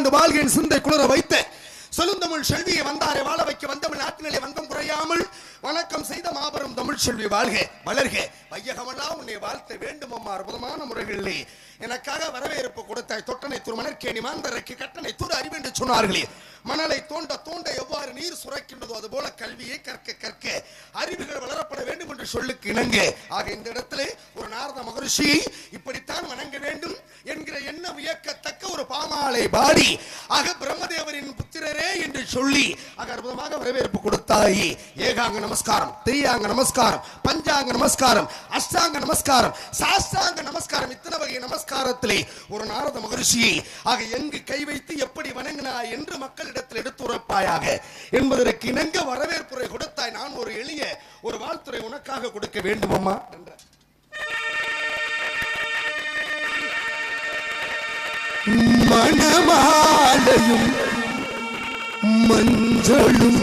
பல்லாண்டு வாழ்கின் சிந்தை குளிர வைத்த சொல்லுந்தமிழ் செல்வியை வந்தாரை வாழ வைக்க வந்தமிழ் நாட்டினிலே வந்தம் குறையாமல் வணக்கம் செய்த மாபெரும் தமிழ் செல்வி வாழ்க வளர்க. வையகமெல்லாம் உன்னை வாழ்த்த வேண்டும் அம்மா. அற்புதமான முறைகளிலே எனக்காக வரவேற்பு கொடுத்தாய் தொட்டனை தூர் மணற்கேணி மாந்தரைக்கு கட்டணை துரு அறிவென்று சொன்னார்களே. மணலை தோண்ட தோண்ட எவ்வாறு நீர் சுரக்கின்றதோ அதுபோல கல்வியை கற்க கற்க அறிவுகள் வளரப்பட வேண்டும் என்று சொல்லுக்கு இணங்க. ஆக இந்த இடத்துல ஒரு நாரத மகரிஷியை இப்படித்தான் வணங்க வேண்டும் என்கிற எண்ணம் வியக்கத்தக்க ஒரு பாமாலை பாடி ஆக பிரம்மதேவரின் புத்திரரே என்று சொல்லி ஆக அற்புதமாக வரவேற்பு கொடுத்தாய். ஏகாங்க நமஸ்காரம் திரியாங்க நமஸ்காரம் பஞ்சாங்க நமஸ்காரம் அஷ்டாங்க நமஸ்காரம் சாஸ்தாங்க நமஸ்காரம் இத்தனை வகை நமஸ்காரத்திலே ஒரு நாரத மகரிஷியை ஆக எங்கு கை வைத்து எப்படி வணங்கினாய் என்று மக்களிடத்தில் எடுத்துரைப்பாயாக என்பதற்கு இணங்க வரவேற்புரை கொடுத்தாய். நான் ஒரு எளிய ஒரு வாழ்த்துறை உனக்காக கொடுக்க வேண்டுமம்மா? என்ற மணமாலையும் மஞ்சளும்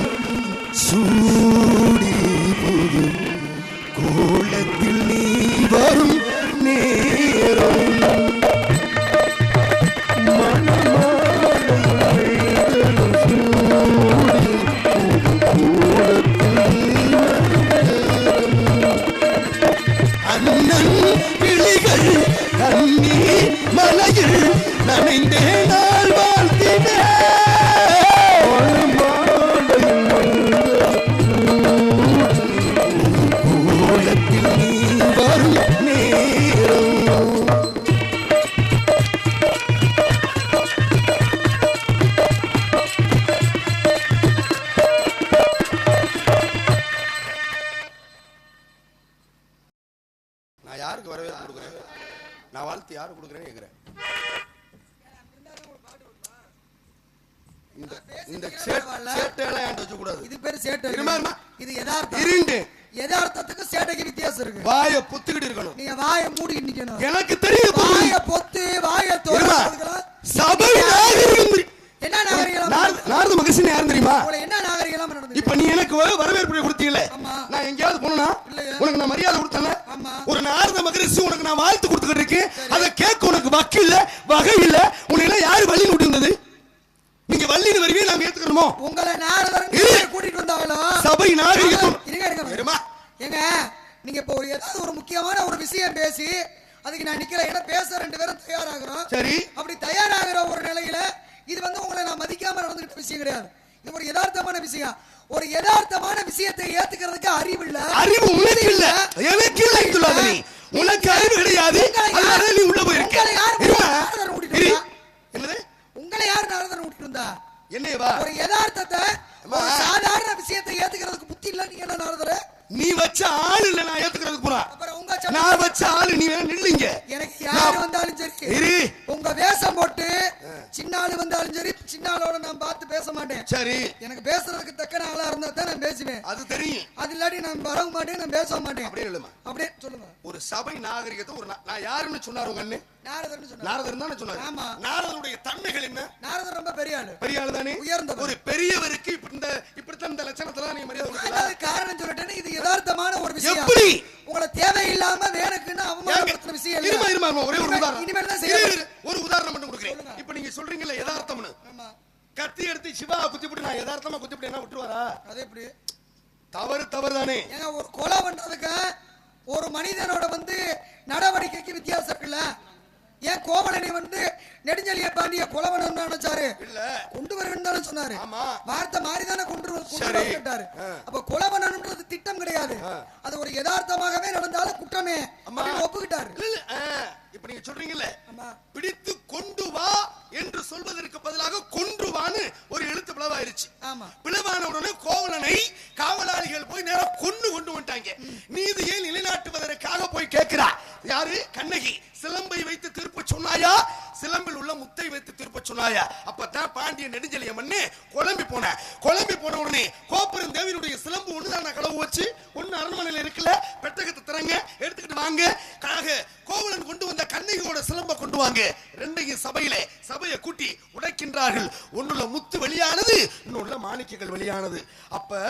சூடி புது கோலத்தில் நீ வரும் மலையில் நனைந்தே போனா இல்லையே. உனக்கு நான் மரியாதை கொடுத்தேன்ல. ஆமா. ஒரு நாரத மகரிஷி உனக்கு நான் வாழ்த்து கொடுத்துக்கிட்டு இருக்கேன். அதை கேட்க உனக்கு வக்கு இல்ல வகை இல்ல. உன்னை யாரு வழி விட்டுருந்தது? நீங்க வள்ளின்னு வருவே நாம ஏத்துக்கணுமோ? உங்களை நாரதர். கூட்டிட்டு வந்தாங்களோ? சபை நாகரிகம். ஏங்க நீங்க இப்போ ஒரு ஏதாவது ஒரு முக்கியமான ஒரு விஷயம் பேசி அதுக்கு நான் நிக்கல. ஏன்னா பேச ரெண்டு பேரும் தயாராகிறோம். சரி. அப்படி தயாராகிற ஒரு நிலையில இது வந்து உங்களை நான் மதிக்காம நடந்துகிட்ட விஷயம் கிடையாது. இது ஒரு யதார்த்தமான விஷயம். ஒரு யதார்த்தமான விஷயத்தை ஏத்துக்கிறதுக்கு அறிவு இல்ல அறிவு உனக்கு இல்ல. எனக்கு இல்லை சொல்லாத நீ. உனக்கு அறிவு கிடையாது. அதனால நீ உள்ள போயிருக்க. உங்களை யார். வந்தா? என்னது? உங்களை யார் நாரதர் விட்டு இருந்தா என்னைய வா. ஒரு யதார்த்தத்தை சாதாரண விஷயத்தை ஏத்துக்கிறதுக்கு புத்தி இல்ல. நீங்க என்ன நாரதர்? நீ வச்ச ஆள் இல்ல. நான் ஏத்துக்கிறதுக்கு போறேன் நான் வச்ச ஆளு நீ நில்லுங்க. எனக்கு யாரு வந்தாலும் சரி. உங்க வேஷம் போட்டு சின்ன ஆளு வந்தாலும் சரி சின்ன ஆளோட நான் பார்த்து பேச மாட்டேன். சரி. எனக்கு பேசுறதுக்கு தக்கன ஆளா இருந்தா தான் நான் பேசுவேன். அது தெரியும். அது இல்லாட்டி நான் வரவும் மாட்டேன் நான் பேச மாட்டேன். அப்படியே இல்லம்மா அப்படியே சொல்லுங்க. ஒரு சபை நாகரிகத்தை ஒரு நான் யாருன்னு சொன்னாரு உங்க அண்ணன் நாரதர்னு சொன்னார். நாரதர் தானே சொன்னாரு. ஆமா. நாரதருடைய தன்மைகள் என்ன? நாரதர் ரொம்ப பெரிய ஆளு பெரிய ஆளு தானே? உயர்ந்தவர். ஒரு பெரியவருக்கு இந்த இப்படித்தான் இந்த லட்சணத்துல நீ மரியாதை கொடுக்கல அது காரணம் சொல்லிட்டேன்னு இது யதார்த்தமான ஒரு விஷயம். எப்படி? உங்களை தேவையில்லாம வேணுக்குன்னு அவமானப்படுத்தின விஷயம். இருமா ஒரே ஒரு உதாரணம். இனிமேல் தான் இரு, செய்ய இரு, ஒரு உதாரணம் மட்டும் கொடுக்குறேன். இப்ப நீங்க சொல்றீங்கல்ல யதார்த்தம்னு. ஆமா. கத்தி எடுத்து சிவா குத்திவிட்டு நான் யதார்த்தமா குத்திவிட்டு என்ன விட்டுருவாரா? அது எப்படி? தவறு தவறு தானே. ஏன்னா ஒரு கொலை பண்றதுக்கு ஒரு மனிதனோட வந்து நடவடிக்கைக்கு வித்தியாசம் இருக்குல்ல? வந்து நெடுஞ்செழிய பாண்டிய பண்ணணும்னு நினைச்சாரு? இல்ல. கொண்டு வரணும்னு தானே சொன்னாரு. ஆமா. வார்த்தை மாறி தானே கொண்டு ஆ. அப்ப கொலை பண்ணணும்ன்றது திட்டம் கிடையாது. அது ஒரு யதார்த்தமாகவே நடந்தாலும் குற்றமே ஒப்புக்கிட்டாரு. இப்ப நீங்க சொல்றீங்கல்ல. பிடித்து கொண்டு வா என்று சொல்வதற்கு பதிலாக கொன்று வான்னு ஒரு எழுத்து பிளவாயிருச்சு. ஆமா. பிளவான உடனே கோவலனை காவலாளிகள் போய் நேரா கொண்டு கொண்டு வந்துட்டாங்க. நீதியை நிலைநாட்டுவதற்காக போய் கேட்கிறா? யாரு? கண்ணகி. சிலம்பை வைத்து திருப்ப சொன்னாயா? சிலம்பில் உள்ள முத்தை வைத்து திருப்ப சொன்னாயா? அப்பதான் பாண்டிய நெடுஞ்செலிய மண்ணு குழம்பி போன. குழம்பி போன உடனே கோபுரம் தேவியினுடைய சிலம்பு ஒண்ணுதான் களவு வச்சு? ஒண்ணு அரண்மனையில இருக்குல்ல பெட்டகத்தை திறங்க எடுத்துக்கிட்டு வாங்க. காக கோவலன் கொண்டு வந்த கண்ணகியோட சிலம்ப கொண்டு வாங்க. ரெண்டையும் சபையிலே சபையை கூட்டி உடைக்கின்றார்கள். ஒன்னுள்ள முத்து வெளியானது இன்னொன்னுல மாணிக்கங்கள் வெளியானது. அப்ப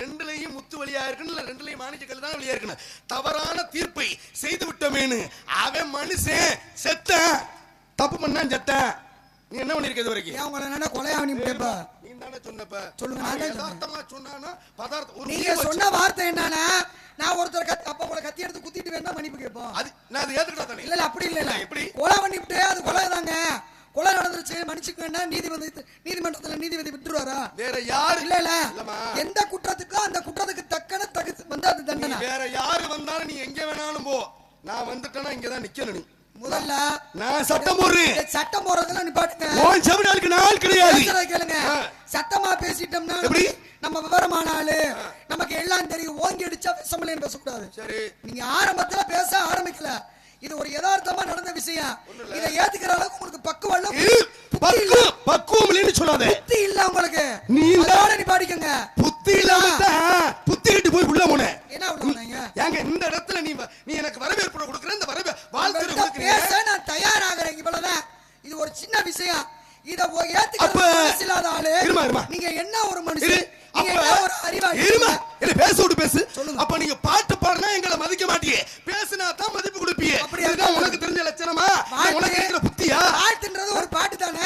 ரெண்டுலையும் முத்து வெளியா இருக்குன்னு ரெண்டுலையும் மாணிக்கங்கள் தான் வெளியா இருக்கணும்? தவறான தீர்ப்பை செய்து விட்டோமேனு. அவன் மனுஷன் செத்த தப்பு பண்ணான் செத்த நீ என்ன பண்ணிருக்க இது வரைக்கும் ஏன் உங்களை என்ன கொலையாவணி முடியப்பா நீ தானே சொன்னப்ப. சொல்லுங்க, நான் யதார்த்தமா சொன்னானா? பதார்த்தம் நீங்க சொன்ன வார்த்தை என்னன்னா நான் ஒருத்தர் கத்தி அப்ப கத்தி எடுத்து குத்திட்டு வேணா மன்னிப்பு கேட்போம். அது நான் அதை ஏத்துக்கிட்டா தானே? இல்ல அப்படி இல்ல எப்படி? கொலை பண்ணிவிட்டு அது கொலை தாங்க. கொலை நடந்துருச்சு மன்னிச்சுக்கன்னா நீதிபதி நீதிமன்றத்துல நீதிபதி விட்டுருவாரா? வேற யாரு? இல்ல இல்ல. எந்த குற்றத்துக்கோ அந்த குற்றத்துக்கு தக்கன தகு வந்து அது தண்டனை. வேற யாரு வந்தாலும் நீ எங்க வேணாலும் போ. நான் வந்துட்டேன்னா இங்கதான் நிக்கணும் நீ. முதல்ல நான் சட்டம் போடுறேன். சட்டம் போறதுல நிப்பாட்டுங்க. நாள் கிடையாது. கேளுங்க. சத்தமா பேசிட்டோம்னா எப்படி? நம்ம விவரமான ஆளு. நமக்கு எல்லாம் தெரியும். ஓங்கி அடிச்சா விஷமலைன்னு பேசக்கூடாது. சரி. நீங்க ஆரம்பத்துல பேச ஆரம்பிக்கல. இது ஒரு யதார்த்தமா நடந்த விஷயம். இதை ஏத்துக்கிற அளவுக்கு உங்களுக்கு பக்குவம் இல்ல. பக்குவம் இல்லைன்னு சொல்லாத. புத்தி இல்ல உங்களுக்கு. நீ இல்ல. அதோட நீ பாடிக்கங்க. புத்தி இல்லாம புத்தி கிட்டு போய் உள்ள போன. என்ன பண்ணுவாங்க ஏங்க இந்த இடத்துல நீ நீ எனக்கு வரவேற்பு கொடுக்குற இந்த வரவே வாழ்த்து பேச நான் தயாராகிறேன் இவ்வளவுதான். இது ஒரு சின்ன விஷயம். இத ஒ- ஏத்துக்கிற அப்ப- மனசு இல்லாத ஆளு. நீங்க என்ன ஒரு மனுஷன் பேச பேசு. அப்ப நீங்க பாட்டு பாடுனா எங்களை மதிக்க மாட்டியே. பேசுனா தான் மதிப்பு கொடுப்பியே. அப்படியா? இதுதான் உனக்கு தெரிஞ்ச லட்சணமா? உனக்கு இருக்கிற புத்தியா? பாட்டுன்றது ஒரு பாட்டு தானே.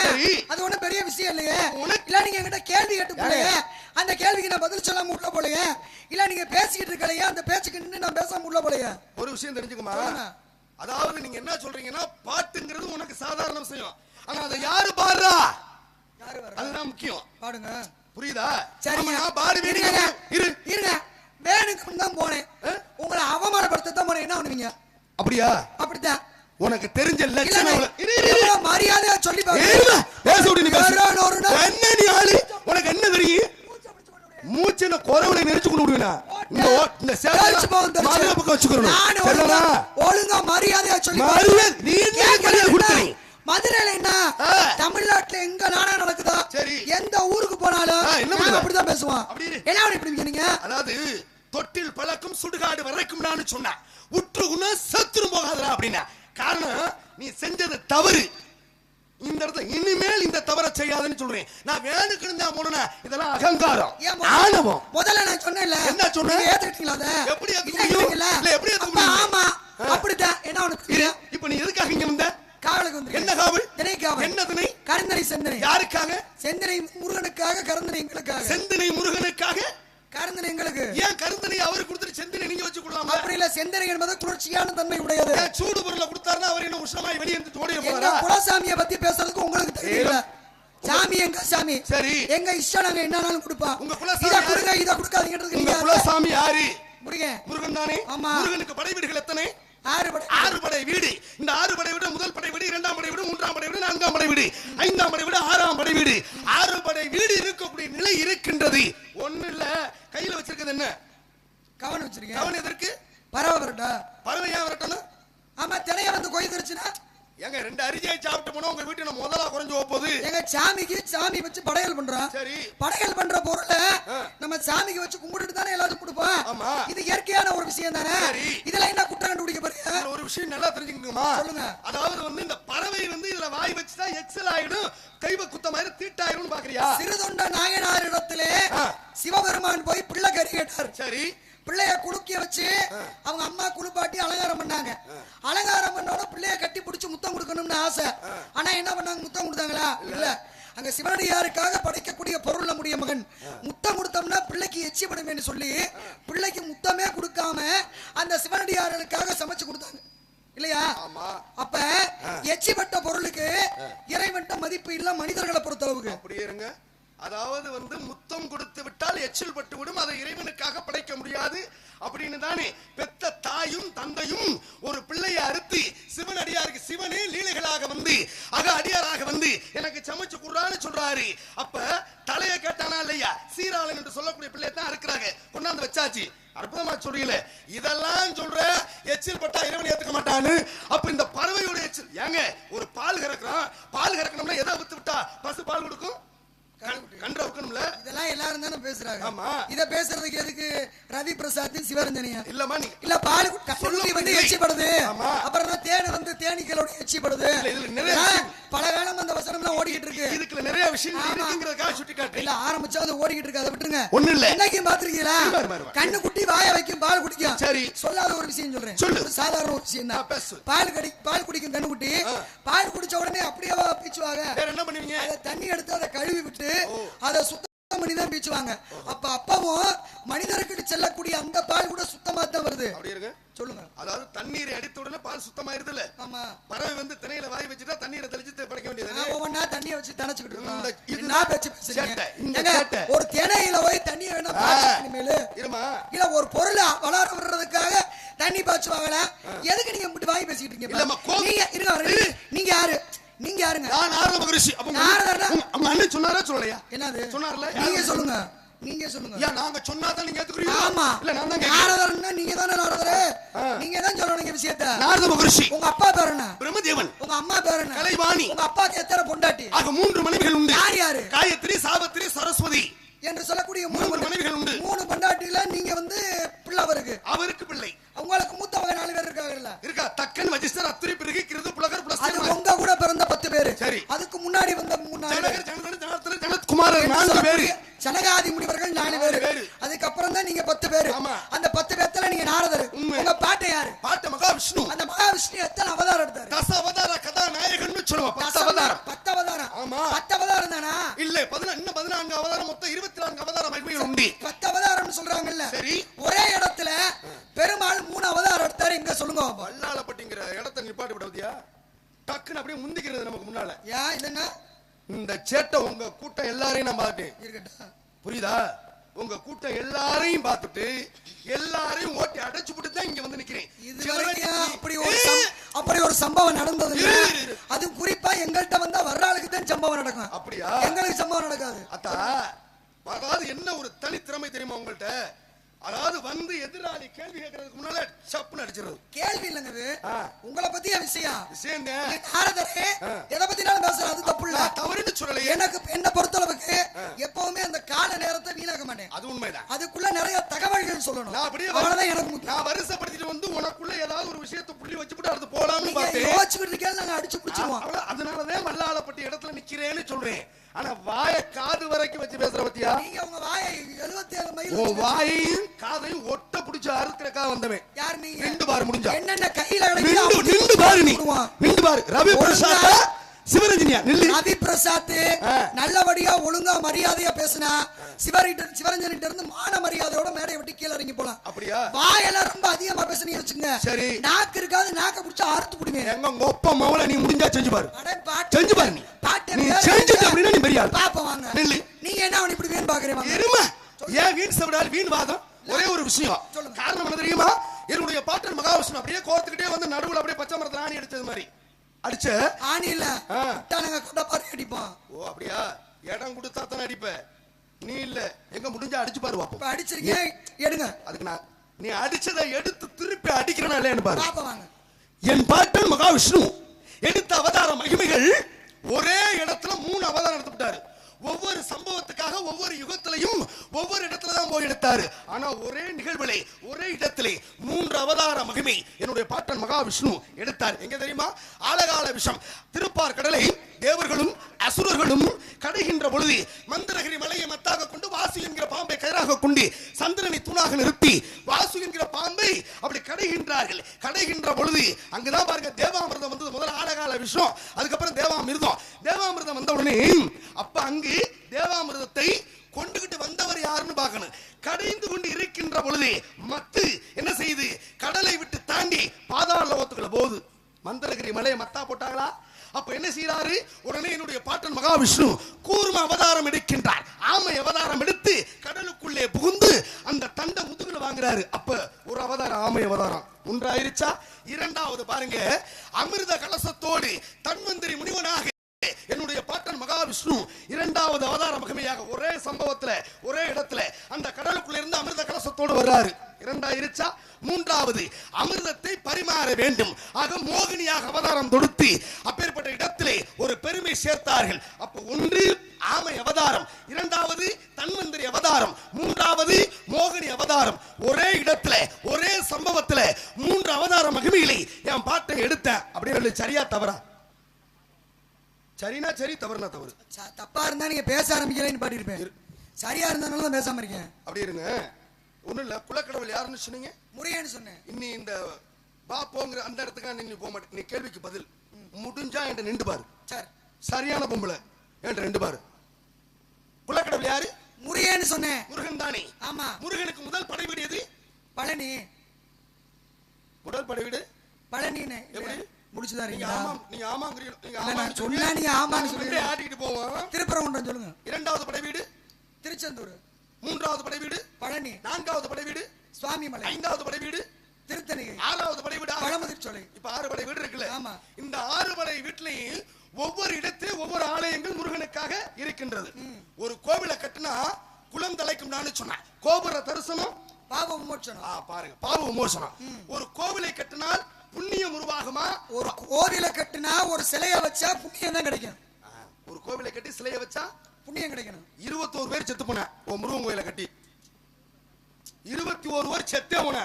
அது ஒண்ணும் பெரிய விஷயம் இல்லையே. இல்ல நீங்க என்கிட்ட கேள்வி கேட்டு போலையே. அந்த கேள்விக்கு நான் பதில் சொல்லாம உள்ள போலையே. இல்ல நீங்க பேசிக்கிட்டு இருக்கலையே. அந்த பேச்சுக்கு நின்னு நான் பேசாம உள்ள போலையே. ஒரு விஷயம் தெரிஞ்சுக்குமா. அதாவது நீங்க என்ன சொல்றீங்கன்னா பாட்டுங்கிறது உனக்கு சாதாரண விஷயம். ஆனா அதை யாரு பாடுறா? அதுதான் முக்கியம். பாடுங்க. புரியுதா? நான் பாடுவேன் இருங்க இரு. இருங்க. வேணுக்கு தான் போனேன்? உங்களை அவமானப்படுத்த தான் போனேன். என்ன பண்ணுவீங்க? அப்படியா? அப்படித்தான். உனக்கு தெரிஞ்ச லட்சணம் மரியாதையா சொல்லி பேச என்ன நீ ஆளு? உனக்கு என்ன தெரியும்? மூச்சு குறவனை நெரிச்சு கொண்டு விடுவேனா? இந்த தெரிச்சு. மதுரை பக்கம் வச்சுக்கணும்? ஒழுங்கா- மரியாதையா சொல்லி மரியாதை, நீ மரியாதை என்ன? கொடுத்த நீ? மதுரையில என்ன ஆ. தமிழ்நாட்டுல எங்க நாடகம் நடக்குதோ சரி. எந்த ஊருக்கு போனாலும்? அப்படிதான் இரு. என்ன அப்படி இப்படி நீங்க அதாவது தொட்டில் பழக்கம் சுடுகாடு வரைக்கும் நான் சொன்னேன் உற்று உண சத்துரும் போகாதடா அப்படின்னா காரணம் நீ செஞ்சது தவறு இந்த இடத்துல இனிமேல் இந்த தவறை செய்யாதுன்னு சொல்றேன் நான் வேணுக்குன்னு தான் போனா இதெல்லாம் அகங்காரம் ஆணவம் முதல்ல நான் சொன்னேன்ல என்ன சொன்ன? நீங்க ஏத்துக்கிட்டீங்களா? எப்படி ஏத்துக்க இல்ல, முடியும்? இல்லைங்களா? இல்ல, எப்படி? ஆமா ஆ. அப்படித்தான் என்ன உனக்கு இப்ப நீ எதுக்காக இங்க வந்த காவலுக்கு வந்து என்ன காவல்? திணை காவல். என்ன திணை கருந்தனை செந்தனை. யாருக்காக? செந்தனை முருகனுக்காக கருந்தனை எங்களுக்காக. செந்தனை முருகனுக்காக? கருந்தனை எங்களுக்கு. ஏன் கருந்தனை அவரு கொடுத்துட்டு செந்தனை நீங்க வச்சு கொடுக்கலாமா? அப்படி இல்ல செந்தனை என்பது குளிர்ச்சியான தன்மை உடையது. சூடு பொருளை கொடுத்தாருன்னா அவர் என்ன உஷ்ணமாய் வெளியே இருந்து எங்க போறாரா? குலசாமிய பத்தி பேசுறதுக்கு உங்களுக்கு தெரியல சாமி எங்க சாமி? சரி. எங்க இஷ்டம் நாங்க என்னனாலும் கொடுப்போம் உங்க குலசாமி இத? கொடுங்க இத கொடுக்காதீங்கன்றது நீங்க குலசாமி யாரு? முடிங்க. முருகன் தானே? ஆமா. முருகனுக்கு படை வீடுகள் எத்தனை? ஆறு படை ஆறு படை வீடு. இந்த ஆறு படை வீடு முதல் படை வீடு இரண்டாம் படை வீடு மூன்றாம் படை வீடு நான்காம் படை வீடு. ஐந்தாம் படை வீடு ஆறாம் படை வீடு. ஆறு படை வீடு இருக்கக்கூடிய நிலை இருக்கின்றது. ஒண்ணு இல்ல. கையில வச்சிருக்கிறது என்ன? கவனம் வச்சிருக்கேன். கவனம் எதற்கு? பரவ வரட்டா. பறவை ஏன் வரட்டணும்? ஆமா தினைய வந்து கொய்திருச்சுன்னா ஏங்க ரெண்டு அரிசியை சாப்பிட்டு போனா உங்க வீட்டுல முதலா குறைஞ்சு போகுது? எங்க சாமிக்கு சாமி வச்சு படையல் பண்றோம் சரி. படையல் பண்ற பொருளை. நம்ம சாமிக்கு வச்சு கும்பிட்டுட்டு தானே எல்லாத்துக்கும் கொடுப்போம். ஆமா. இது இயற்கையான ஒரு விஷயம் தானே. இதுல என்ன குற்றம் கண்டுபிடிக்க போறீங்க? ஒரு விஷயம் நல்லா தெரிஞ்சுக்கணுமா? சொல்லுங்க. அதாவது வந்து இந்த பறவை வந்து இதுல வாய் வச்சுதான் எக்ஸல் ஆயிடும் கைவ குத்த மாதிரி தீட்டாயிரும் பாக்குறியா? சிறுதொண்ட நாயனார் இடத்திலே. சிவபெருமான் போய் பிள்ளை கறி கேட்டார். சரி. பிள்ளைய குலுக்கிய வச்சு அவங்க அம்மா குளிப்பாட்டி அலங்காரம் பண்ணாங்க. அலங்காரம் பண்ணோட பிள்ளைய கட்டி முத்தம் கொடுக்கணும்னு ஆசை. ஆனா என்ன பண்ணாங்க? முத்தம் கொடுத்தாங்களா? இல்ல. அங்க சிவனடியாருக்காக படைக்கக்கூடிய பொருள் நம்முடைய மகன். முத்தம் கொடுத்தோம்னா பிள்ளைக்கு எச்சி படுமேன்னு சொல்லி பிள்ளைக்கு முத்தமே கொடுக்காம அந்த சிவனடியார்களுக்காக சமைச்சு கொடுத்தாங்க. இல்லையா? ஆமா. அப்ப எச்சிப்பட்ட பொருளுக்கு இறைவன்ட்ட மதிப்பு இல்ல மனிதர்களை பொறுத்தளவுக்கு. அப்படியே இருங்க. அதாவது வந்து முத்தம் கொடுத்து விட்டால் எச்சில் பட்டு விடும் அதை இறைவனுக்காக படைக்க முடியாது. அப்படின்னு தானே பெத்த தாயும் தந்தையும் ஒரு பிள்ளையை அறுத்து சிவன் அடியாருக்கு சிவனே லீலைகளாக வந்து அக அடியாராக வந்து எனக்கு சமைச்சு குடுறான்னு சொல்றாரு. அப்ப தலையை கேட்டானா இல்லையா? சீராளன் என்று சொல்லக்கூடிய பிள்ளையை தான் இருக்கிறாங்க கொண்டாந்து வச்சாச்சு. அற்புதமா சொல்றீங்கள இதெல்லாம் சொல்ற எச்சில் பட்டா இறைவன் ஏத்துக்க மாட்டான்னு. அப்ப இந்த பறவையோட எச்சில் ஏங்க ஒரு பால் கறக்குறான். பால் கறக்கணும்னா எதை வித்து விட்டா? பசு பால் கொடுக்கும்? கன்று அவுக்கணும்ல இதெல்லாம் எல்லாரும் தானே பேசுறாங்க ஆமா. இத பேசுறதுக்கு எதுக்கு ரவி பிரசாத் சிவரஞ்சனியா இல்லம்மா நீ இல்ல பால் கல்லூரி வந்து. எச்சிப்படுது. அப்புறம் தேனு வந்து தேனீக்களோட எச்சிப்படுது விஷயம். பல காலம் அந்த வசனம் தான் ஓடிக்கிட்டு இருக்கு இதுக்குள்ள நிறைய விஷயங்கள் ஆமா. இருக்குங்கிறதுக்காக சுட்டி காட்டுறேன் இல்ல ஆரம்பிச்சா அது ஓடிக்கிட்டு இருக்கு அதை விட்டுருங்க ஒண்ணு இல்ல இன்னைக்கு பாத்திருக்கீங்களா. கண்ணு குட்டி வாய வைக்கும் பால் குடிக்கும் சரி. சொல்லாத ஒரு விஷயம் சொல்றேன் சொல்லு. சாதாரண ஒரு விஷயம் தான். பால் கடி பால் குடிக்கும் கண்ணு குட்டி. பால் குடிச்ச உடனே அப்படியே பீச்சுவாங்க என்ன பண்ணுவீங்க தண்ணி எடுத்து அதை கழுவி விட்டு அதை சுத்தம் பண்ணி தான் பீச்சுவாங்க. அப்ப அப்பவும் மனிதருக்கு செல்லக்கூடிய அந்த பால் கூட சுத்தமா தான் வருது. அப்படி இருக்கு சொல்லுங்க. அதாவது தண்ணீரை அடித்த உடனே பால் சுத்தமாயிருது இல்ல ஆமா. பறவை வந்து திணையில வாய் வச்சுட்டா தண்ணீரை தெளிச்சு படைக்க வேண்டியது நான் ஒவ்வொன்றா தண்ணியை வச்சு தனச்சுக்கிட்டு இருக்கோம். இது- ஏங்க, சேட்டை. ஒரு திணையில போய் தண்ணியை வேணா இனிமேலு. இருமா? இல்ல ஒரு பொருளை வளர விடுறதுக்காக தண்ணி பாய்ச்சுவாங்களா? எதுக்கு நீங்க வாங்கி பேசிக்கிட்டு இருக்கீங்க இருங்க. நீங்க யாரு? நீங்க யாருங்க? நான் நாரத மகரிஷி. அப்ப உங்க- அண்ணன் சொன்னாரா சொல்லலையா? என்னது? சொன்னார்ல? நீங்க சொல்லுங்க. நீங்க சொல்லுங்க. ஐயா நாங்க சொன்னாதான் நீங்க ஏத்துக்கிறீங்க ஆமா. இல்ல நான் தான். நாரதர்னா நீங்க தானே நாரதரு. நீங்க தான் சொல்லணும் இந்த விஷயத்த. நாரத மகரிஷி. உங்க அப்பா பேர் என்ன? பிரம்மதேவன். உங்க அம்மா பேர் என்ன? கலைவாணி. உங்க அப்பாக்கு எத்தனை பொண்டாட்டி. ஆக மூன்று மனைவிகள் உண்டு. யார் யாரு? காயத்ரி சாவித்திரி சரஸ்வதி. என்று சொல்லக்கூடிய மூணு. மனைவிகள் உண்டு மூணு பொண்டாட்டில நீங்க வந்து பிள்ளை அவருக்கு அவருக்கு பிள்ளை உங்களுக்கு மூத்தவங்க நாலு பேர் இருக்காங்கல்ல இருக்கா தக்கன் வஜிஸ்டர் அத்திரி பிறகு கிருது புலகர் அது புலஸ்தர் உங்க கூட பிறந்த பத்து பேரு சரி. அதுக்கு முன்னாடி வந்த மூணு நாலு பேரு. ஜனகாதி முனிவர்கள் நாலு பேரு பேரு. அதுக்கப்புறம் தான் நீங்க பத்து பேரு ஆமா. அந்த பத்து பேர்த்துல நீங்க நாரதர் உண்மை. உங்க பாட்டை யாரு பாட்ட மகாவிஷ்ணு அந்த மகாவிஷ்ணு எத்தனை அவதாரம் எடுத்தாரு தச அவதார கதாநாயகன் சொல்லுவோம் பத்து தசம- அவதாரம் பத்து அவதாரம் ஆமா. பத்து அவதாரம் தானா இல்ல பதினா இன்னும் பதினான்கு அவதாரம் மொத்தம் இருபத்தி நான்கு அவதாரம் மகிமைகள் உண்டு பத்து அவதாரம் சொல்றாங்கல்ல சரி ஒரே இடத்துல பெருமாள் மூணு அவதாரம் எடுத்தாரு இங்க சொல்லுங்க பாப்போம். வல்லாளப்பட்டிங்கிற இடத்த நிப்பாட்டி விடாதியா டக்குன்னு அப்படியே முந்திக்கிறது நமக்கு முன்னால ஏன் இதுன்னா இந்த சேட்டை உங்க கூட்டம் எல்லாரையும் நான் பார்த்தேன் இருக்கட்டும் புரியுதா உங்க கூட்டம் எல்லாரையும் பார்த்துட்டு எல்லாரையும் ஓட்டி அடைச்சு போட்டு தான் இங்க வந்து நிக்கிறேன் இது வரைக்கும் அப்படி ஒரு சம்- அப்படி ஒரு சம்பவம் நடந்தது இல்ல. இரு, இரு. அது குறிப்பா எங்கள்கிட்ட வந்தா வர்ற ஆளுக்கு தான் சம்பவம் நடக்கும் அப்படியா எங்களுக்கு சம்பவம் நடக்காது அத்தா அதாவது என்ன ஒரு தனித்திறமை தெரியுமா உங்கள்ட்ட அதாவது வந்து எதிராளி கேள்வி கேட்கறதுக்கு முன்னால சப்புன்னு அடிச்சிருது கேள்வி இல்லைங்க இது ஆ. உங்களை பத்திய விஷயம்? விஷயம் நாரதரே. எதை பத்தினாலும் பேசுறேன் அது தப்பு இல்ல. நான் தவறுன்னு சொல்லலையே. எனக்கு என்ன பொறுத்தளவுக்கு எப்பவுமே அந்த கால நேரத்தை வீணாக்க மாட்டேன். அது உண்மைதான். அதுக்குள்ள நிறைய தகவல்கள் சொல்லணும். நான் அப்படியே அவ்வளவுதான் எனக்கு நான் வருஷப்படுத்திட்டு வந்து உனக்குள்ள ஏதாவது ஒரு விஷயத்தை புள்ளி வச்சுட்டு அடுத்து போலாம்னு பார்த்தேன். யோசிச்சுக்கிட்டு இருக்கீங்க நாங்க அடிச்சு பிடிச்சிருவோம். அதனாலதான் மல்லாளப்பட்டி இடத்துல நிக்கிறேன்னு சொல்றேன். ஆனா வாய காது வரைக்கும் வச்சு பேசுற பத்தியா? நீங்க உங்க வாயை 77 மைல் உன் வச்சு- வாயையும் காதையும் ஒட்ட புடிச்சு அறுக்கிறக்கா வந்தவன். யார் நீங்க? நின்று பாரு முடிஞ்சா. என்னென்ன கையில நின்று நின்று பாரு நீ. நின்று பாரு. ரவி பிரசாத் சிவரஞ்சனியா நில்லு. ரவி பிரசாத். நல்லபடியா ஒழுங்கா மரியாதையா பேசினா சிவரிட்ட சிவரஞ்சனிட்ட இருந்து மான மரியாதையோட மேடை விட்டு கீழே இறங்கி போலாம். அப்படியா? வாயெல்லாம் ரொம்ப அதிகமா பேசுனீங்க வச்சுங்க சரி. நாக்கு இருக்காது நாக்க பிடிச்சா அறுத்து புடுங்க. எங்க ஒப்ப மவள நீ முடிஞ்சா செஞ்சு பாரு. செஞ்சு பாரு நீ. நீ செஞ்சுட்ட. அப்படின்னா நீ பெரிய ஆள் பாப்ப வாங்க. நில்லு. நீங்க என்ன அவன் இப்படி வீண் பாக்குறீங்க எருமை. ஏன் வீண் சாப்பிடாது வீண் வாதம்? ஒரே ஒரு விஷயம். காரணம் என்ன தெரியுமா? என்னுடைய பாட்டன் மகாவிஷ்ணு அப்படியே கோர்த்துக்கிட்டே வந்து நடுவுல அப்படியே பச்சை மரத்துல ஆணி அடிச்சது மாதிரி. அடிச்ச? ஆணி இல்ல. நாங்க கொண்ட பாரு அடிப்போம் ஓ அப்படியா? இடம் கொடுத்தா தானே அடிப்ப. நீ இல்ல. எங்க முடிஞ்சா அடிச்சு பாரு பாப்போம் இப்ப அடிச்சிருக்கீங்க எடுங்க. அதுக்கு நான் நீ அடிச்சதை எடுத்து திருப்பி அடிக்கிறனா இல்லையான்னு பாரு. என் பாட்டன் மகாவிஷ்ணு எடுத்த அவதார மகிமைகள் ஒரே இடத்துல மூணு அவதாரம் எடுத்துட்டாரு ஒவ்வொரு சம்பவத்துக்காக ஒவ்வொரு யுகத்திலையும் ஒவ்வொரு இடத்துல தான் போய் எடுத்தாரு. ஆனா ஒரே நிகழ்விலே ஒரே இடத்திலே மூன்று அவதார மகிமை என்னுடைய பாட்டன் மகாவிஷ்ணு எடுத்தார். எங்க தெரியுமா? ஆலகால விஷம். திருப்பார் கடலை தேவர்களும் அசுரர்களும் கடைகின்ற பொழுது மந்திரகிரி மலையை மத்தாக கொண்டு வாசு என்கிற பாம்பை கயிறாக கொண்டு சந்திரனை தூணாக நிறுத்தி வாசு என்கிற பாம்பை அப்படி கடைகின்றார்கள். கடைகின்ற பொழுது அங்கதான் பாருங்க தேவாமிர்தம் வந்தது. முதல்ல ஆழகால விஷயம் அதுக்கப்புறம் தேவாமிர்தம். தேவாமிர்தம் வந்த உடனே அப்ப அங்கு தேவாமிர்தத்தை கொண்டுகிட்டு வந்தவர் யாருன்னு பார்க்கணும். கடைந்து கொண்டு இருக்கின்ற பொழுது மத்து என்ன செய்யுது கடலை விட்டு தாண்டி பாதாள லோகத்துக்குள்ள போகுது. மந்திரகிரி மலையை மத்தா போட்டாங்களா? அப்ப என்ன செய்யறாரு உடனே என்னுடைய பாட்டன் மகாவிஷ்ணு கூர்ம அவதாரம் எடுக்கின்றார். ஆமை அவதாரம் எடுத்து கடலுக்குள்ளே புகுந்து அந்த தண்டை முதுகுல வாங்குறாரு. அப்ப ஒரு அவதாரம் ஆமை அவதாரம். ஒன்றாயிருச்சா? இரண்டாவது பாருங்க. அமிர்த கலசத்தோடு தன்வந்திரி முனிவனாக என்னுடைய பாட்டன் மகாவிஷ்ணு இரண்டாவது அவதார மகிமையாக ஒரே சம்பவத்துல ஒரே இடத்துல அந்த கடலுக்குள்ள இருந்து அமிர்த கலசத்தோடு வர்றாரு. இரண்டாயிருச்சா? மூன்றாவது அமிர்தத்தை பரிமாற வேண்டும். ஆக மோகினியாக அவதாரம் தொடுத்து சேர்த்தார்கள். அப்ப ஒன்று ஆமை அவதாரம். இரண்டாவது தன்வந்திரி அவதாரம். மூன்றாவது மோகினி அவதாரம். ஒரே இடத்துல ஒரே சம்பவத்துல மூன்று அவதார மகிமைகளை என் பாட்டை எடுத்தேன். அப்படின்னு சரியா தவறா? சரினா சரி தவறுனா தவறு. தப்பா இருந்தா நீங்க பேச ஆரம்பிக்கலன்னு பாடியிருப்பேன் சரியா இருந்தனால தான் பேசாம இருக்கேன். அப்படி இருங்க. ஒண்ணும் இல்ல குலக்கடவுள் யாருன்னு சொன்னீங்க? முருகன்னு சொன்னேன். இன்னி இந்த வா போங்கிற அந்த இடத்துக்கு நீ போக மாட்டேன் நீ கேள்விக்கு பதில். முடிஞ்சா என்கிட்ட நின்று பாரு சார். சரியான பொம்பளை. என்கிட்ட ரெண்டு பாரு. குலக்கடவுள் யாரு? முருகன்னு சொன்னேன். முருகன் தானே ஆமா. முருகனுக்கு முதல் படைவீடு எது? பழனி. முதல் படைவீடு? பழனின்னு. எப்படி? முடிச்சுதான் நீங்க ஆமா நீங்க ஆமாங்கிறீங்க. நீங்க ஆமான்னு சொன்னா நீங்க ஆமான்னு. சொல்லுங்க. ஆட்டிக்கிட்டு போவோம். திருப்பரங்குன்றம் சொல்லுங்க. இரண்டாவது படைவீடு? திருச்செந்தூர். மூன்றாவது படைவீடு? பழனி. நான்காவது படைவீடு? சுவாமிமலை. ஐந்தாவது படைவீடு? திருத்தணிகை. ஆறாவது படைவீடு பழமுதிர்ச்சோலை இப்ப ஆறு படை வீடு இருக்குல்ல? ஆமா. இந்த ஆறு படை வீட்லயும் ஒவ்வொரு இடத்தில் ஒவ்வொரு ஆலயங்கள் முருகனுக்காக இருக்கின்றது. ஒரு கோவிலை கட்டினா குளம் தலைக்கும் நான் சொன்னேன் கோபுர தரிசனம் பாப விமோச்சனம் பாருங்க பாவ விமோசனம். ஒரு கோவிலை கட்டினால் புண்ணியம் உருவாகுமா? ஒரு கோவிலை கட்டினா ஒரு சிலைய வச்சா புண்ணியம் தான் கிடைக்கும். ஒரு கோவிலை கட்டி சிலையை வச்சா புண்ணியம் கிடைக்கணும். இருபத்தோரு பேர் செத்து போன ஒரு முருகன் கோயிலை கட்டி. இருபத்தி ஒரு பேர் செத்தே போன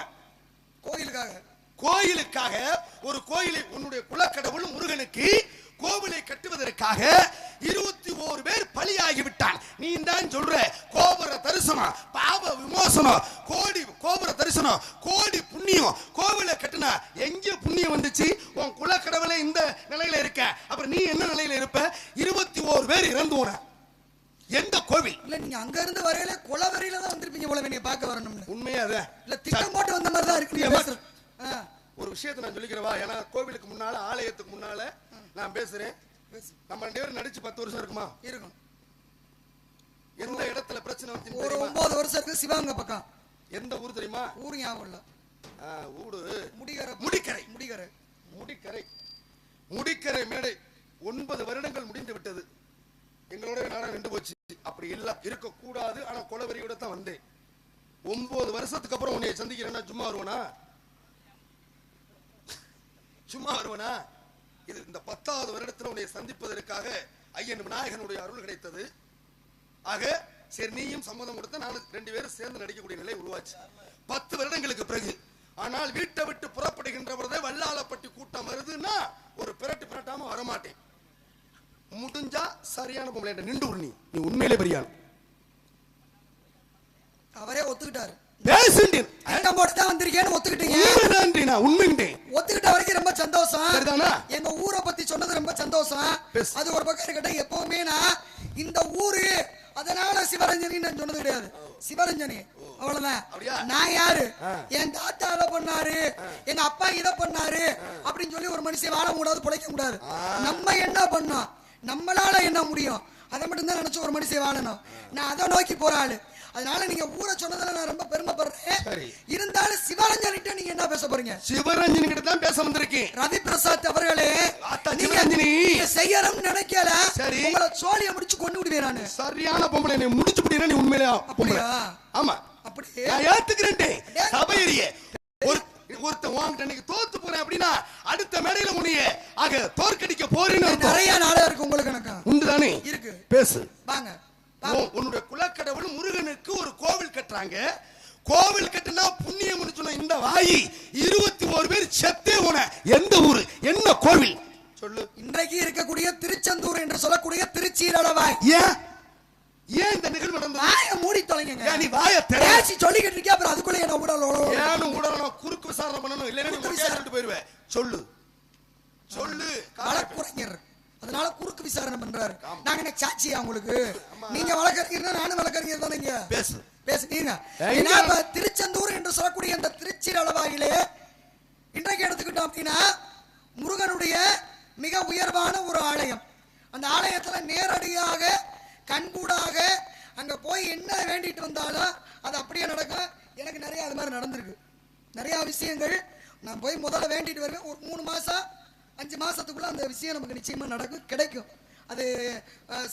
கோயிலுக்காக. கோயிலுக்காக ஒரு கோயிலை உன்னுடைய குலக்கடவுள் முருகனுக்கு கோவிலை கட்டுவதற்காக இருபத்தி ஓரு பேர் பலியாகி விட்டான் நீ தான் சொல்ற கோபுர தரிசனம் பாவ விமோசனம் கோடி கோபுர தரிசனம் கோடி புண்ணியம் கோவிலை கட்டுனா எங்க புண்ணியம் வந்துச்சு? உன் குலக்கடவுளே இந்த நிலையில இருக்க. அப்புறம் நீ என்ன நிலையில இருப்ப? இருபத்தி ஓரு பேர் இறந்து போன. எந்த கோவில்? இல்ல நீங்க அங்க இருந்து வரையில குலவரையில தான் வந்திருப்பீங்க போல நீங்க பார்க்க வரணும்னு. உண்மையா இல்ல திட்டம் போட்டு வந்த மாதிரி தான் இருக்கு ஒரு விஷயத்தை நான் சொல்லிக்கிறவா ஏன்னா கோவிலுக்கு முன்னால ஆலயத்துக்கு முன்னால நான் பேசுறேன். பேசு. நம்ம ரெண்டு பேரும் நடிச்சு பத்து வருஷம் இருக்குமா? இருக்கும். எந்த இடத்துல பிரச்சனை வந்து ஒரு ஒன்பது வருஷம் இருக்கு சிவகங்கை பக்கம். எந்த ஊர் தெரியுமா? ஊர் ஞாபகம் இல்ல. ஊடு முடிகரை. முடிக்கரை முடிகரை. முடிக்கரை முடிக்கரை மேடை ஒன்பது வருடங்கள் முடிந்து விட்டது. எங்களோட நாடகம் நின்று போச்சு. அப்படி இல்ல இருக்க கூடாது ஆனா கொலவெறியோட தான் வந்தேன். ஒன்பது வருஷத்துக்கு அப்புறம் உன்னை சந்திக்கிறேன்னா சும்மா வருவனா? சும்மா வருவனா? இது இந்த பத்தாவது வருடத்துல உன்னை சந்திப்பதற்காக ஐயன் விநாயகனுடைய அருள் கிடைத்தது. ஆக சரி நீயும் சம்மதம் கொடுத்த நானும் ரெண்டு பேரும் சேர்ந்து நடிக்கக்கூடிய நிலை உருவாச்சு. பத்து வருடங்களுக்கு பிறகு ஆனால் வீட்டை விட்டு புறப்படுகின்ற வல்லாளப்பட்டி கூட்டம் வருதுன்னா ஒரு பிரட்டு பிரட்டாம வரமாட்டேன். முடிஞ்சா சரியான பொம்பளை நின்று நீ. நீ உண்மையிலே பெரியாள் அவரே ஒத்துக்கிட்டாரு. பேசுண்டேன் திட்டம் போட்டு தான் வந்திருக்கேன்னு ஒத்துக்கிட்டீங்க. உண்மைதான்றி நான் உண்மைண்டேன் ஒத்துக்கிட்ட வரைக்கும் ரொம்ப சந்தோஷம். சரிதானா? எங்க ஊரை பத்தி சொன்னது ரொம்ப சந்தோஷம். அது ஒரு பக்கம் இருக்கட்டும் எப்பவுமே நான் இந்த ஊரு அதனால சிவரஞ்சனி நான் சொன்னது கிடையாது. சிவரஞ்சனி. அவ்வளவுதான்? நான் யாரு. என் தாத்தா அதை பண்ணாரு எங்க அப்பா இதை பண்ணாரு. அப்படின்னு சொல்லி ஒரு மனுஷன் வாழ கூடாது பிழைக்க கூடாது நம்ம என்ன பண்ணோம்? நம்மளால என்ன முடியும்? அதை மட்டும் தான் நினைச்சு ஒரு மனுஷன் வாழணும். நான் அதை நோக்கி போற ஆளு. அதனால நீங்க ஊரை சொன்னதுல நான் ரொம்ப பெருமைப்படுறேன். சரி. இருந்தாலும் சிவரஞ்சனிட்ட நீங்க என்ன பேச போறீங்க? சிவரஞ்சனி கிட்ட தான் பேச வந்திருக்கேன். ரவி பிரசாத் அவர்களே நீங்க சிவரஞ்சனி. செய்யணும்னு நினைக்கல. சரி. உங்களை சோழிய முடிச்சு கொண்டு விடுவேன் நானு. சரியான பொம்பளை நீ முடிச்சு விட்டீங்கன்னா நீ உண்மையிலே பொம்பளை. அப்படியா? ஆமா. அப்படி நான் ஏத்துக்கிறேன் சபையறிய ஒரு ஒருத்தன் வாங்கிட்ட தோத்து போறேன் அப்படின்னா அடுத்த மேடையில உன்னைய ஆக தோற்கடிக்க போறேன்னு. நிறைய நாளா இருக்கு உங்களுக்கு எனக்கு. உண்டுதானே? இருக்கு. பேசு. வாங்க. உன்- உன்னுடைய குலக்கடவுள் முருகனுக்கு ஒரு கோவில் கட்டுறாங்க. கோவில் கட்டுனா புண்ணியம்னு சொன்ன இந்த வாயி இருபத்தி ஒரு பேர் செத்தே போன. எந்த ஊரு? என்ன கோவில்? சொல்லு. இன்றைக்கு இருக்கக்கூடிய திருச்செந்தூர் என்று சொல்லக்கூடிய திருச்சீரளவாய் ஏன்? ஏன் இந்த நிகழ்வு நடந்தது? வாய மூடி தொலைங்க நீ வாய திற? பேசி சொல்லிக்கிட்டு அப்புறம் அதுக்குள்ள என்ன உடல். ஏன்னு உடனே குறுக்கு விசாரணை பண்ணணும். இல்லைன்னா சொல்லிட்டு போயிருவேன் சொல்லு. சொல்லு. வழக்குரைஞர். அதனால குறுக்கு விசாரணை பண்றாரு. நாங்க என்ன சாட்சியா உங்களுக்கு? நீங்க வழக்கறிஞர் நானும் வழக்கறிஞர் தானேங்க பேசு. பேசுனீங்க ஏன்னா திருச்செந்தூர் என்று சொல்லக்கூடிய இந்த திருச்சிரளவாயிலே இன்றைக்கு எடுத்துக்கிட்டோம் அப்படின்னா முருகனுடைய மிக உயர்வான ஒரு ஆலயம். அந்த ஆலயத்துல நேரடியாக கண்கூடாக அங்கே போய் என்ன வேண்டிட்டு வந்தாலும் அது அப்படியே நடக்கும் எனக்கு நிறைய அது மாதிரி நடந்திருக்கு. நிறையா விஷயங்கள் நான் போய் முதல்ல வேண்டிட்டு வருவேன். ஒரு மூணு மாதம் அஞ்சு மாதத்துக்குள்ளே அந்த விஷயம் நமக்கு நிச்சயமாக நடக்கும் கிடைக்கும். அது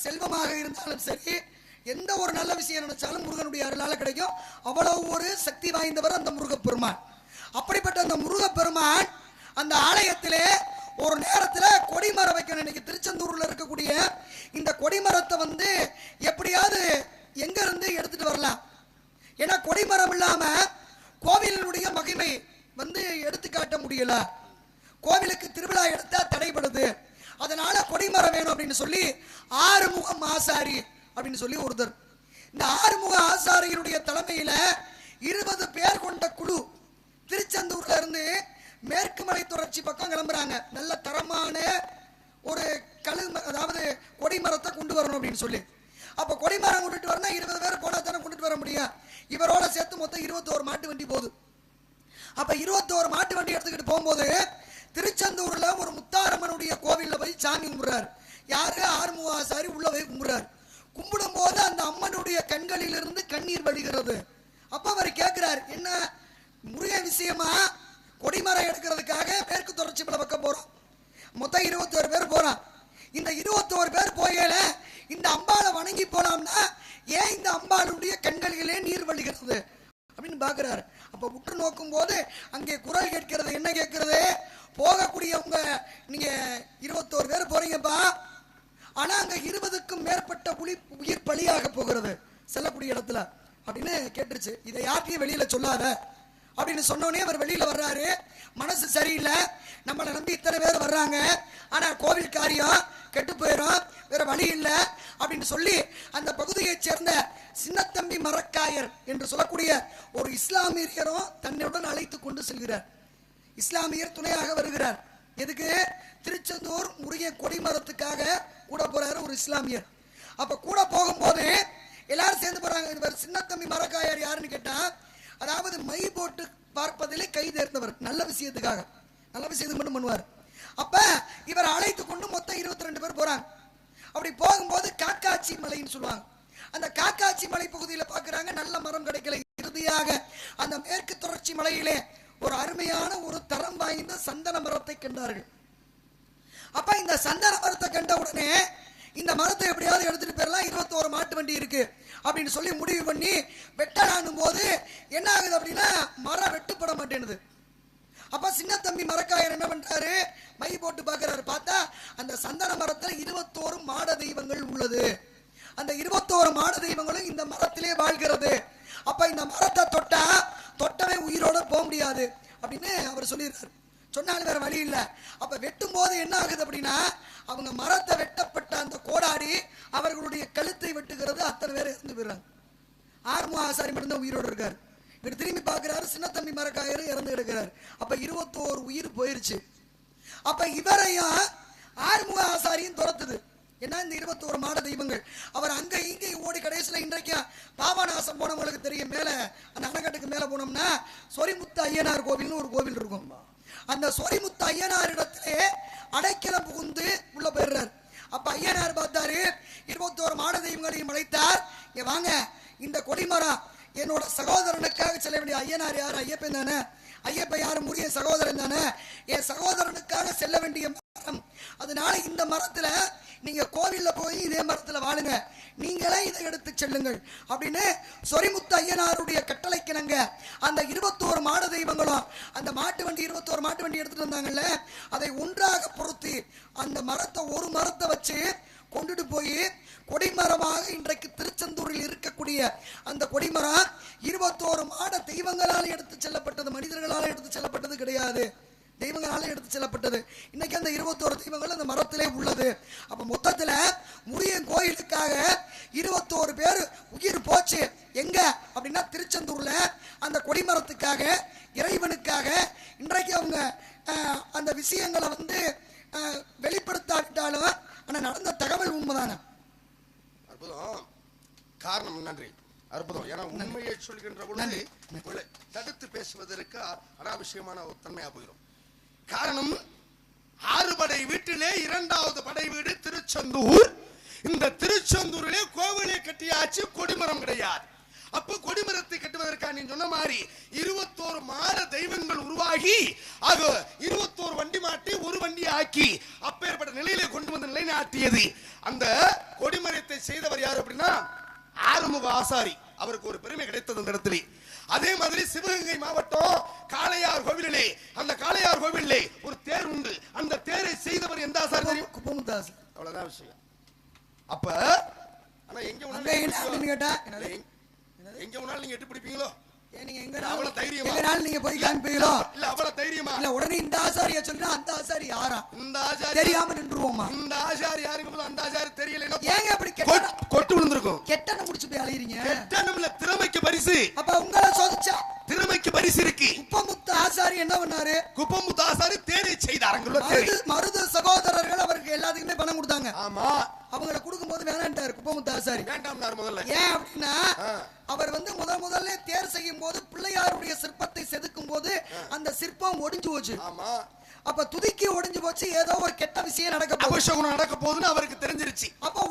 செல்வமாக இருந்தாலும் சரி எந்த ஒரு நல்ல விஷயம் நினைச்சாலும் முருகனுடைய அருளால் கிடைக்கும். அவ்வளவு ஒரு சக்தி வாய்ந்தவர் அந்த முருகப்பெருமான். அப்படிப்பட்ட அந்த முருகப்பெருமான் அந்த ஆலயத்திலே ஒரு நேரத்தில் கொடிமரம் வைக்கணும். இன்னைக்கு திருச்செந்தூரில் இருக்கக்கூடிய இந்த கொடிமரத்தை வந்து எப்படியாவது எங்கேருந்து எடுத்துகிட்டு வரலாம்? ஏன்னா கொடிமரம் இல்லாமல் கோவிலினுடைய மகிமை வந்து எடுத்துக்காட்ட முடியல. கோவிலுக்கு திருவிழா எடுத்தால் தடைபடுது. அதனால கொடிமரம் வேணும் அப்படின்னு சொல்லி ஆறுமுகம் ஆசாரி அப்படின்னு சொல்லி ஒருத்தர். இந்த ஆறுமுக ஆசாரியினுடைய தலைமையில் இருபது பேர் கொண்ட குழு திருச்செந்தூர்ல இருந்து மேற்கு மலை தொடர்ச்சி பக்கம் கிளம்புறாங்க. நல்ல தரமான ஒரு கழு அதாவது கொடிமரத்தை கொண்டு வரணும் அப்படின்னு சொல்லி. அப்போ கொடிமரம் கொண்டுட்டு வரணும் இருபது பேர் போனா தானே கொண்டுட்டு வர முடியும். இவரோட சேர்த்து மொத்தம் இருபத்தோரு மாட்டு வண்டி போகுது. அப்போ இருபத்தோரு மாட்டு வண்டி எடுத்துக்கிட்டு போகும்போது திருச்செந்தூரில் ஒரு முத்தாரம்மனுடைய கோவில்ல போய் சாமி கும்பிடுறாரு. யாரு? ஆறுமுகாசாரி உள்ள போய் கும்பிட்றாரு. கும்பிடும் போது அந்த அம்மனுடைய கண்களிலிருந்து கண்ணீர் வடிகிறது. அப்போ அவர் கேட்குறாரு என்ன? முருகன் விஷயமா? கொடிமரம் எடுக்கிறதுக்காக மேற்கு தொடர்ச்சி மலை பக்கம் போறோம். மொத்தம் இருபத்தோரு பேர் போகிறான் இந்த இருபத்தோரு பேர் போகல இந்த அம்பாளை வணங்கி போலாம்னா ஏன் இந்த அம்பாளுடைய கண்களிலே நீர் வழிகிறது? அப்படின்னு பாக்குறாரு அப்ப உற்று நோக்கும் போது அங்கே குரல் கேட்கிறது என்ன கேட்கிறது? போகக்கூடியவங்க நீங்க இருபத்தோரு பேர் போறீங்கப்பா. ஆனா அங்க இருபதுக்கும் மேற்பட்ட புலி உயிர் பலியாக போகிறது. செல்லக்கூடிய இடத்துல. அப்படின்னு கேட்டுருச்சு. இதை யார்ட்டையும் வெளியில சொல்லாத. அப்படின்னு சொன்னோடனே அவர் வெளியில் வர்றாரு. மனசு சரியில்லை. நம்மளை நம்பி இத்தனை பேர் வர்றாங்க. ஆனால் கோவில் காரியம் கெட்டு போயிடும். வேற வழி இல்லை அப்படின்னு சொல்லி அந்த பகுதியைச் சேர்ந்த சின்னத்தம்பி மரக்காயர் என்று சொல்லக்கூடிய ஒரு இஸ்லாமியரும் தன்னுடன் அழைத்து கொண்டு செல்கிறார். இஸ்லாமியர் துணையாக வருகிறார். எதுக்கு? திருச்செந்தூர் முருகன் கொடிமரத்துக்காக கூட போறாரு ஒரு இஸ்லாமியர். அப்ப கூட போகும்போது எல்லாரும் சேர்ந்து போறாங்க. இவர் சின்னத்தம்பி மரக்காயர் யாருன்னு கேட்டா அதாவது மை போட்டு பார்ப்பதிலே கை தேர்ந்தவர். நல்ல விஷயத்துக்காக. நல்ல விஷயத்துக்கு மட்டும் பண்ணுவார். அப்ப இவர் அழைத்து கொண்டு மொத்தம் இருபத்தி ரெண்டு பேர் போறாங்க. அப்படி போகும்போது காக்காச்சி மலைன்னு சொல்லுவாங்க. அந்த காக்காச்சி மலை பகுதியில பாக்குறாங்க நல்ல மரம் கிடைக்கல. இறுதியாக அந்த மேற்கு தொடர்ச்சி மலையிலே ஒரு அருமையான ஒரு தரம் வாய்ந்த சந்தன மரத்தை கண்டார்கள். அப்ப இந்த சந்தன மரத்தை கண்ட உடனே இந்த மரத்தை எப்படியாவது எடுத்துட்டு போயிடலாம் இருபத்தோரு மாட்டு வண்டி இருக்கு அப்படின்னு சொல்லி முடிவு பண்ணி வெட்டலானும் போது என்ன ஆகுது அப்படின்னா மரம் வெட்டுப்பட மாட்டேனுது அப்ப சின்ன தம்பி மரக்காயர் என்ன பண்றாரு? மை போட்டு பாக்குறாரு. பார்த்தா அந்த சந்தன மரத்துல இருபத்தோரு மாட தெய்வங்கள் உள்ளது. அந்த இருபத்தோரு மாட தெய்வங்களும் இந்த மரத்திலே வாழ்கிறது. அப்ப இந்த மரத்தை தொட்டா தொட்டவே உயிரோட போக முடியாது அப்படின்னு அவர் சொல்லிடுறாரு. சொன்னாலும் வேற வழி இல்லை. அப்ப வெட்டும் போது என்ன ஆகுது அப்படின்னா அவங்க மரத்தை வெட்டப்பட்ட அந்த கோடாடி அவர்களுடைய கழுத்தை வெட்டுகிறது அத்தனை பேர் இறந்து போயிடுறாங்க. ஆறுமுக ஆசாரி மட்டும்தான் உயிரோடு இருக்காரு. இவர் திரும்பி பார்க்கிறாரு சின்னத்தம்பி மரக்காயரு இறந்து கிடக்கிறார். அப்ப இருபத்தோரு உயிர் போயிருச்சு. அப்ப இவரையும் ஆறுமுக ஆசாரியும் துரத்துது. ஏன்னா இந்த இருபத்தோரு மாட தெய்வங்கள்? அவர் அங்க இங்கே ஓடி கடைசியில் இன்றைக்கும் பாபநாசம் போனவங்களுக்கு தெரியும். மேல அந்த அணைக்கட்டுக்கு மேல போனோம்னா சொரிமுத்து ஐயனார் கோவில்னு ஒரு கோவில் இருக்கும். அந்த சொரிமுத்து ஐயனாரிடத்திலே அடைக்கலம் புகுந்து உள்ள போயிடுறார். அப்ப ஐயனார் பார்த்தாரு இருபத்தோரு மாட தெய்வங்களையும் அழைத்தார் இங்க வாங்க இந்த கொடிமரம் என்னோட சகோதரனுக்காக செல்ல வேண்டிய ஐயனார் யார்? ஐயப்பன் தானே. ஐயப்ப யாரும் உரிய சகோதரன் தானே. என் சகோதரனுக்காக செல்ல வேண்டிய மரம். அதனால இந்த மரத்துல நீங்க கோவில்ல போய் இதே மரத்துல வாழுங்க. நீங்களே இதை எடுத்து செல்லுங்கள். அப்படின்னு சொரிமுத்து ஐயனாருடைய கட்டளைக்கிணங்க அந்த இருபத்தோரு மாடு தெய்வங்களும் அந்த மாட்டு வண்டி இருபத்தோரு மாட்டு வண்டி எடுத்துட்டு வந்தாங்கல்ல அதை ஒன்றாக பொருத்தி அந்த மரத்தை ஒரு மரத்தை வச்சு கொண்டுட்டு போய் கொடிமரமாக இன்றைக்கு திருச்செந்தூரில் இருக்கக்கூடிய அந்த கொடிமரம் இருபத்தோரு மாட தெய்வங்களால் எடுத்து செல்லப்பட்டது மனிதர்களால் எடுத்து செல்லப்பட்டது கிடையாது. தெய்வங்களால எடுத்து செல்லப்பட்டது. இன்னைக்கு அந்த இருபத்தோரு தெய்வங்கள் அந்த மரத்திலே உள்ளது. அப்ப மொத்தத்துல முருகன் கோயிலுக்காக இருபத்தோரு பேர் உயிர் போச்சு. எங்க? அப்படின்னா திருச்செந்தூர்ல. அந்த கொடிமரத்துக்காக இறைவனுக்காக இன்றைக்கு அவங்க அந்த விஷயங்களை வந்து வெளிப்படுத்தாவிட்டாலும் ஆனா நடந்த தகவல் உண்மைதானே? அற்புதம். காரணம் நன்றி. அற்புதம். ஏன்னா உண்மையை சொல்கின்ற பொழுது தடுத்து பேசுவதற்கு அனாவசியமான ஒரு தன்மையா போயிடும் காரணம் ஆறு படை வீட்டிலே இரண்டாவது படை வீடு திருச்செந்தூர். இந்த திருச்செந்தூரிலே கோவிலை கட்டியாச்சு கொடிமரம் கிடையாது. அப்ப கொடிமரத்தை கட்டுவதற்காக நீ சொன்ன மாதிரி இருபத்தோரு மாத தெய்வங்கள் உருவாகி ஆக இருபத்தோரு வண்டி மாட்டி ஒரு வண்டி ஆக்கி அப்பேற்பட்ட நிலையிலே கொண்டு வந்து நிலைநாட்டியது. அந்த கொடிமரத்தை செய்தவர் யார் அப்படின்னா ஆறுமுக ஆசாரி. அவருக்கு ஒரு பெருமை கிடைத்தது அந்த இடத்துல. அதே மாதிரி சிவகங்கை மாவட்டம் காளையார் கோவிலிலே அந்த காளையார் கோவிலிலே ஒரு தேர் உண்டு. அந்த தேரை செய்தவர் எந்த ஆசாரி தெரியும்? குப்பமுத்தாஸ் அவ்வளவுதான் விஷயம். அப்ப ஆனா எங்க கேட்டா? எங்க- வேணாலும் நீங்க எட்டு பிடிப்பீங்களோ? அவ்வளவு தைரியமா? எங்கனாலும் நீங்க போய் காமிப்பீங்களோ இல்ல அவ்வளவு தைரியமா? இல்ல உடனே இந்த ஆசாரிய சொல்லினா அந்த ஆசாரி யாரா? இந்த ஆசாரி தெரியாம நின்றுவோமா இந்த ஆசாரி யாருக்கு அந்த ஆசாரி தெரியல ஏங்க அப்படி கெட்ட விழுந்திருக்கும். கெட்டன முடிச்சு போய் அலையறீங்க. கெட்டனம்ல திறமைக்கு பரிசு. அப்ப உங்களை சோதிச்சா? திறமைக்கு பரிசு இருக்கு. குப்பமுத்து ஆசாரி என்ன பண்ணாரு? குப்பமுத்து ஆசாரி தேனை செய்தாரங்களோ மருது சகோதரர்கள் அவருக்கு எல்லாத்துக்குமே பணம் கொடுத்தாங்க. ஆமா. அவங்கள கொடுக்கும்போது வேணான்ட்டாரு குப்பமுத்து ஆசாரி வேண்டாம்னார் முதல்ல. ஏன் அப்படின்னா. அவர் வந்து முதல் முதல்ல தேர் செய்யும் போது பிள்ளையாருடைய சிற்பத்தை செதுக்கும் போது அந்த சிற்பம் ஒடிஞ்சு போச்சு. ஆமா. அப்ப துதிக்கி ஒடிஞ்சு போச்சு ஏதோ ஒரு கெட்ட விஷயம் நடக்க அபசகுணம் நடக்க போகுதுன்னு அவருக்கு தெரிஞ்சிருச்சு. அப்ப